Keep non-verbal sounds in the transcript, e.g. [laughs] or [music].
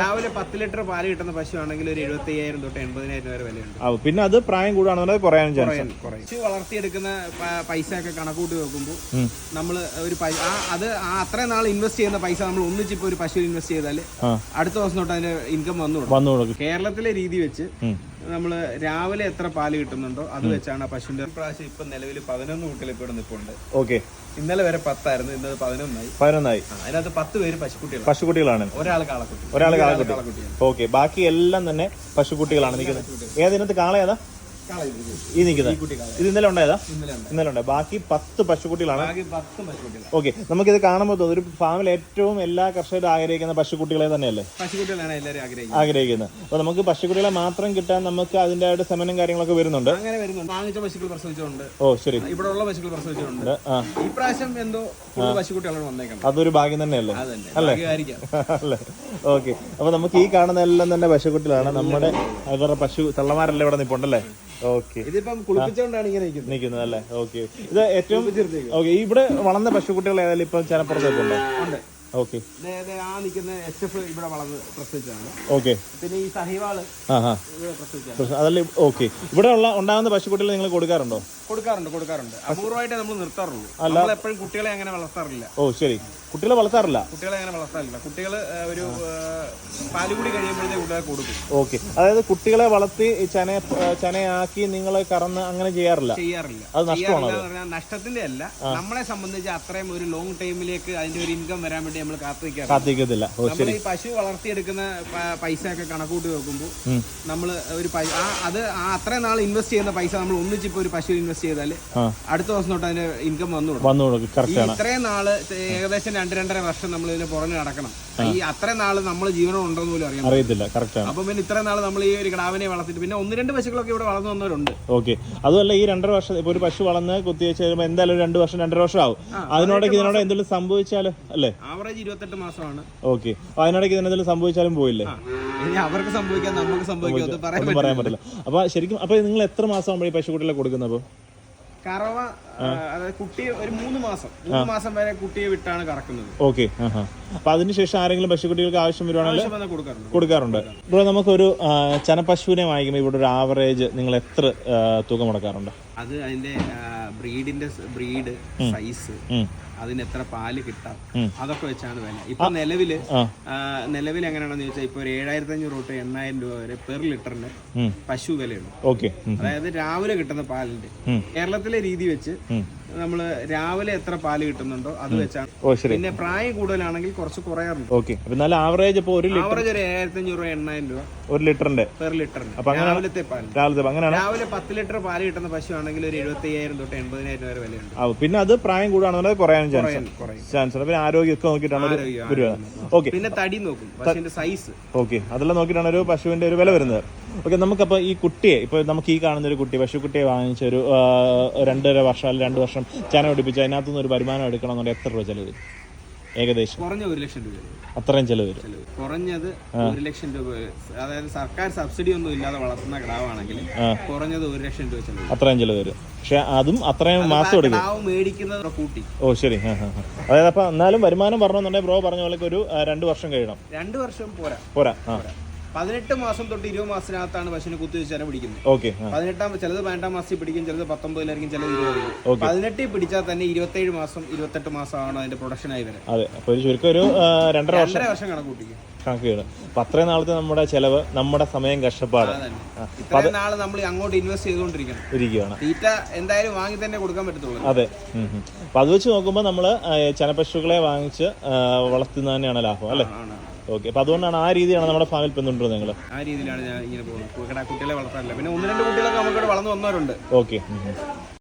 രാവിലെ പത്ത് ലിറ്റർ പാൽ കിട്ടുന്ന പശു ആണെങ്കിൽ ഒരു എഴുപത്തി അയ്യായിരം തൊട്ട് എൺപതിനായിരം വരെ വിലയുണ്ട്. പിന്നെ അത് പ്രായം കൂടുകയാണെന്നുണ്ടെങ്കിൽ കുറയാനും ചാൻസ്. പശു വളർത്തിയെടുക്കുന്ന പൈസ ഒക്കെ കണക്കൂട്ടി നോക്കുമ്പോൾ നമ്മൾ ഒരു അത് ആ അത്രയും നാൾ ഇൻവെസ്റ്റ് ചെയ്യുന്ന പൈസ നമ്മൾ ഒന്നിച്ചിപ്പോ ഒരു പശു ഇൻവെസ്റ്റ് ചെയ്താൽ അടുത്ത ദിവസം തൊട്ട് അതിന്റെ ഇൻകം വന്നു കൊടുക്കും. കേരളത്തിലെ രീതി വെച്ച്. നമ്മൾ രാവിലെ എത്ര പാൽ കിട്ടുന്നുണ്ടോ അത് വെച്ചാണ് ആ പശുവിന്റെ പ്രാവശ്യം ഇപ്പൊ നിലവിൽ പതിനൊന്ന് കുട്ടികൾ ഇപ്പോൾ നിൽപ്പുണ്ട്. ഓക്കെ. ഇന്നലെ വരെ പത്തായിരുന്നു ഇന്നത് പതിനൊന്നായി. പതിനൊന്നായി. അതിനകത്ത് പത്ത് പേര് പശുക്കുട്ടികളാണ്. പശുക്കുട്ടികളാണ്. ഒരാൾ കാളക്കുട്ടി. ഒരാൾ കാളക്കുട്ടി. ഓക്കെ ബാക്കി എല്ലാം തന്നെ പശുക്കുട്ടികളാണ് നിൽക്കുന്നത്. ഏതിനകത്ത് കാള ഏതാ. ഈ നിൽക്കുന്നത്. ഇത് ഇന്നലെ ഉണ്ടായതാ? ഇന്നലെ ഉണ്ടായ. ബാക്കി പത്ത് പശുക്കുട്ടികളാണ്. ആകെ നമുക്ക് ഇത് ഓക്കെ നമുക്കിത് കാണുമ്പോൾ ഒരു ഫാമിൽ ഏറ്റവും എല്ലാ കർഷകരും ആഗ്രഹിക്കുന്ന പശുക്കുട്ടികളെ തന്നെയല്ലേ? ആഗ്രഹിക്കുന്നത്. അപ്പൊ നമുക്ക് പശുക്കുട്ടികളെ മാത്രം കിട്ടാൻ നമുക്ക് അതിന്റെ ആയിട്ട് സമനം കാര്യങ്ങളൊക്കെ വരുന്നുണ്ട്. അങ്ങനെ വരുന്നുണ്ട്. വാങ്ങിച്ച പശുക്കൾ പ്രസവിച്ചുണ്ട് ഓ ശരി. ഇവിടെ ഉള്ള പശുക്കൾ എന്തോ പശുക്കുട്ടികളാണ് വന്നേക്കുന്നത്. അതൊരു ഭാഗ്യം തന്നെയല്ലേ? അല്ലേ? [laughs] അല്ലേ? ഓക്കെ. അപ്പൊ നമുക്ക് ഈ കാണുന്ന എല്ലാം തന്നെ പശുക്കുട്ടികളാണ്. നമ്മുടെ അവരുടെ പശു തള്ളമാരല്ലേ ഇവിടെ നിൽപ്പുണ്ടല്ലേ ഓക്കെ. ഇതിപ്പം കുളിപ്പിച്ചുകൊണ്ടാണ് ഇങ്ങനെ നിൽക്കുന്നത് നിൽക്കുന്നത് അല്ലേ? ഓക്കെ. ഇത് ഏറ്റവും ഓക്കെ ഇവിടെ വളർന്ന പശുക്കുട്ടികൾ ഏതായാലും ഇപ്പം ചനപ്പുറത്തേക്ക് ഉണ്ടോ ഉണ്ട്. ഓക്കെ ആ നിൽക്കുന്ന എച്ച് എഫ് ഇവിടെ വളർന്ന് പ്രസവിച്ചതാണ്. ഓക്കെ പിന്നെ ഈ സഹിവാൾ ഇവിടെ പ്രസവിച്ചതാണ്. പ്രശ്നം- അതല്ല ഓക്കെ ഇവിടെ ഉള്ള ഉണ്ടാകുന്ന പശുക്കുട്ടികൾ നിങ്ങൾ കൊടുക്കാറുണ്ടോ? കൊടുക്കാറുണ്ട് കൊടുക്കാറുണ്ട്. അപൂർവമായിട്ടേ നമ്മൾ നിർത്താറുള്ളൂ. നമ്മൾ എപ്പോഴും കുട്ടികളെ അങ്ങനെ വളർത്താറില്ല. ഓ ശരി. കുട്ടികളെ വളർത്താറില്ല? കുട്ടികളെ അങ്ങനെ വളർത്താറില്ല. കുട്ടികൾ ഒരു പാലുകൂടി കഴിയുമ്പോഴത്തേക്ക് കുട്ടികളെ കൊടുക്കും. ഓക്കെ അതായത് കുട്ടികളെ വളർത്തി ചന ചനയാക്കി നിങ്ങൾ കറന്ന് അങ്ങനെ ചെയ്യാറില്ല? ചെയ്യാറില്ല. അത് നഷ്ടമാണ് നഷ്ടത്തിന്റെ അല്ല. നമ്മളെ സംബന്ധിച്ച് അത്രയും ഒരു ലോങ് ടൈമിലേക്ക് അതിന്റെ ഒരു ഇൻകം വരാൻ വേണ്ടി നമ്മൾ കാത്തു നിൽക്കാറ് ഓ നമ്മൾ ഈ പശു വളർത്തിയെടുക്കുന്ന പൈസ ഒക്കെ കണക്കൂട്ടി നോക്കുമ്പോൾ. നമ്മൾ ഒരു ആ അത് ആ അത്രയും നാൾ ഇൻവെസ്റ്റ് ചെയ്യുന്ന പൈസ നമ്മൾ ഒന്നിച്ചിപ്പോ ഒരു പശു ഇൻവെസ്റ്റ് ചെയ്താൽ അടുത്ത ദിവസം തൊട്ട് അതിന്റെ ഇൻകം വന്നു വന്നു കൊടുക്കും ഇത്രയും നാൾ ഏകദേശം രണ്ട് രണ്ടര വർഷം നമ്മൾ ഇതിന് പുറമെ നടക്കണം. ഈ അത്രയും നാൾ നമ്മൾ ജീവനം ഉണ്ടെന്ന് പോലും അറിയാം അറിയത്തില്ല. അപ്പം പിന്നെ ഇത്രയും നാൾ നമ്മൾ ഈ ഒരു കിടാവിനെ വളർത്തിട്ട് പിന്നെ ഒന്ന് രണ്ട് പശുക്കളൊക്കെ ഇവിടെ വളർന്നു വന്നവരുണ്ട്. ഓക്കെ അതുമല്ല ഈ രണ്ടര വർഷം ഇപ്പൊ ഒരു പശു വളർന്ന് കുത്തിവെച്ച് കഴിയുമ്പോൾ എന്തായാലും രണ്ട് വർഷം രണ്ടര വർഷം ആവും. അതിനോടൊക്കെ ഇതിനോട് എന്തെങ്കിലും സംഭവിച്ചാലോ അല്ലേ? ആവറേജ് ഇരുപത്തെട്ട് മാസമാണ്. ഓക്കെ അതിനിടയ്ക്ക് ഇതിനെന്തെങ്കിലും സംഭവിച്ചാലും പോയില്ലേ. ഇനി അവർക്ക് സംഭവിക്കാം നമുക്ക് സംഭവിക്കാം പറയാൻ പറ്റില്ല. അപ്പൊ ശരിക്കും അപ്പൊ നിങ്ങൾ എത്ര മാസം ആകുമ്പോഴേ പശുക്കുട്ടികളെ കൊടുക്കുന്നത് കറവ അതായത് കുട്ടി ഒരു മൂന്ന് മാസം മൂന്ന് മാസം വരെ കുട്ടിയെ വിട്ടാണ് കറക്കുന്നത്. ഓക്കെ അപ്പൊ അതിനുശേഷം ആരെങ്കിലും പശുക്കുട്ടികൾക്ക് ആവശ്യം വരുവാണെങ്കിൽ കൊടുക്കാറുണ്ട്. ഇവിടെ നമുക്കൊരു ചനപശുവിനെ വാങ്ങിക്കുമ്പോൾ ഇവിടെ ഒരു ആവറേജ് നിങ്ങൾ എത്ര തുക മുടക്കാറുണ്ട്? അത് അതിന്റെ ബ്രീഡിന്റെ ബ്രീഡ് സൈസ്. അതിന് എത്ര പാൽ കിട്ടാം അതൊക്കെ വെച്ചാണ് വില. ഇപ്പൊ നിലവിൽ നിലവിൽ എങ്ങനെയാണെന്ന് ചോദിച്ചാൽ ഇപ്പൊ ഒരു ഏഴായിരത്തി അഞ്ഞൂറ് തൊട്ട് എണ്ണായിരം രൂപ വരെ പെർ ലിറ്ററിന് പശു വിലയുണ്ട്. ഓക്കെ അതായത് രാവിലെ കിട്ടുന്ന പാലിന്റെ കേരളത്തിലെ രീതി വെച്ച് Hmm. നമ്മൾ രാവിലെ എത്ര പാൽ കിട്ടുന്നുണ്ടോ അത് വെച്ചാണ്. പിന്നെ പ്രായം കൂടുതലാണെങ്കിൽ കുറച്ച് കുറയാറുണ്ട്. ഓക്കെ. നല്ല ആവറേജ് ഇപ്പോൾ ഒരു ആവറേജ് ഒരു ഏഴായിരത്തി അഞ്ഞൂറ് രൂപ എണ്ണായിരം രൂപ. ഒരു ലിറ്ററിന്റെ. പെർ ലിറ്ററിന്. അപ്പൊ അങ്ങനെ- രാവിലത്തെ പാൽ രാവിലത്തെ അങ്ങനെയാണ്. രാവിലെ പത്ത് ലിറ്റർ പാൽ കിട്ടുന്ന പശു ആണെങ്കിൽ ഒരു എഴുപത്തി അയ്യായിരം തൊട്ട് എൺപതിനായിരം വരെ വിലയുണ്ട്. പിന്നെ അത് പ്രായം കൂടുകയാണെന്നുണ്ടെങ്കിൽ കുറയാനും ചാൻസ് ചാൻസ് ഉണ്ട് പിന്നെ ആരോഗ്യമൊക്കെ നോക്കിയിട്ടാണ് ഓക്കെ. പിന്നെ തടി നോക്കും പശുവിന്റെ സൈസ് ഓക്കെ. അതെല്ലാം നോക്കിയിട്ടാണ് ഒരു പശുവിന്റെ ഒരു വില വരുന്നത്. ഓക്കെ നമുക്കപ്പോൾ ഈ കുട്ടിയെ ഇപ്പോൾ നമുക്ക് ഈ കാണുന്ന ഒരു കുട്ടി പശുക്കുട്ടിയെ വാങ്ങിച്ച ഒരു രണ്ടര വർഷം അല്ലെങ്കിൽ രണ്ട് വർഷം ചന പിടിപ്പിച്ച് അതിനകത്തുനിന്ന് ഒരു വരുമാനം എടുക്കണമെന്നുണ്ടെങ്കിൽ എത്ര രൂപ ചിലവ് വരും? ഏകദേശം. കുറഞ്ഞ ഒരു ലക്ഷം രൂപ അത്രയും ചിലവ് വരും. കുറഞ്ഞത് ഒരു ലക്ഷം രൂപ അതായത് സർക്കാർ സബ്സിഡി ഒന്നും ഇല്ലാതെ വളർത്തുന്ന കിടാവാണെങ്കിൽ. കുറഞ്ഞത് ഒരു ലക്ഷം രൂപ ചെലവ് അത്രയും ചിലവ് വരും. പക്ഷെ അതും അത്രയും മാസം എടുക്കും. മേടിക്കുന്നത് കൂട്ടി. ഓ ശരി. അതായത് അപ്പൊ എന്നാലും വരുമാനം പറഞ്ഞെന്നുണ്ടെങ്കിൽ ബ്രോ പറഞ്ഞ പോലെ ഒരു രണ്ടു വർഷം കഴിയണം. രണ്ടു വർഷം പോരാ. പോരാ. പതിനെട്ട് മാസം തൊട്ട് ഇരുപത് മാസത്തിനകത്താണ് പശുവിനെ കുത്തിവെച്ച് ചില പിടിക്കുന്നത്. ഓക്കെ പതിനെട്ടാം ചിലത് പതിനെട്ടാം മാസത്തിൽ പിടിക്കും ചിലത് പത്തൊമ്പതിലായിരിക്കും ചിലത് ഇരുപത്. പതിനെട്ടിൽ പിടിച്ചാൽ തന്നെ ഇരുപത്തേഴ് മാസം ഇരുപത്തെട്ട് മാസമാണ് അതിന്റെ പ്രൊഡക്ഷനായി വരെ അതെ അപ്പോൾ ഒരു ചുരുക്കം ഒരു ആ, രണ്ടര വർഷം. വർഷം കണക്ക് കൂട്ടിക്കും. കണക്ക് ചെയ്യണം അപ്പം അത്രയും നാളത്തെ നമ്മുടെ ചെലവ് നമ്മുടെ സമയം കഷ്ടപ്പാട്. ഇത്രയും നാൾ നമ്മൾ അങ്ങോട്ട് ഇൻവെസ്റ്റ് ചെയ്തുകൊണ്ടിരിക്കണം. ഇരിക്കുകയാണ് തീറ്റ എന്തായാലും വാങ്ങി തന്നെ കൊടുക്കാൻ പറ്റത്തുള്ളൂ. അതെ. അപ്പൊ അത് വെച്ച് നോക്കുമ്പോൾ നമ്മൾ ചനപ്പശുക്കളെ വാങ്ങിച്ച് വളർത്തുന്ന തന്നെയാണ് ലാഭം അല്ലേ? ഓക്കെ അപ്പൊ അതുകൊണ്ടാണ് ആ രീതിയാണ് നമ്മുടെ ഫാമിൽ പിന്തുടരുന്നത് നിങ്ങൾ ആ രീതിയിലാണ് ഞാൻ ഇങ്ങനെ പോകുന്നത്. കുട്ടികളെ വളർത്താറില്ല പിന്നെ ഒന്ന് രണ്ട് കുട്ടികളൊക്കെ നമുക്കിവിടെ വളർന്നു വന്നവരുണ്ട്. ഓക്കെ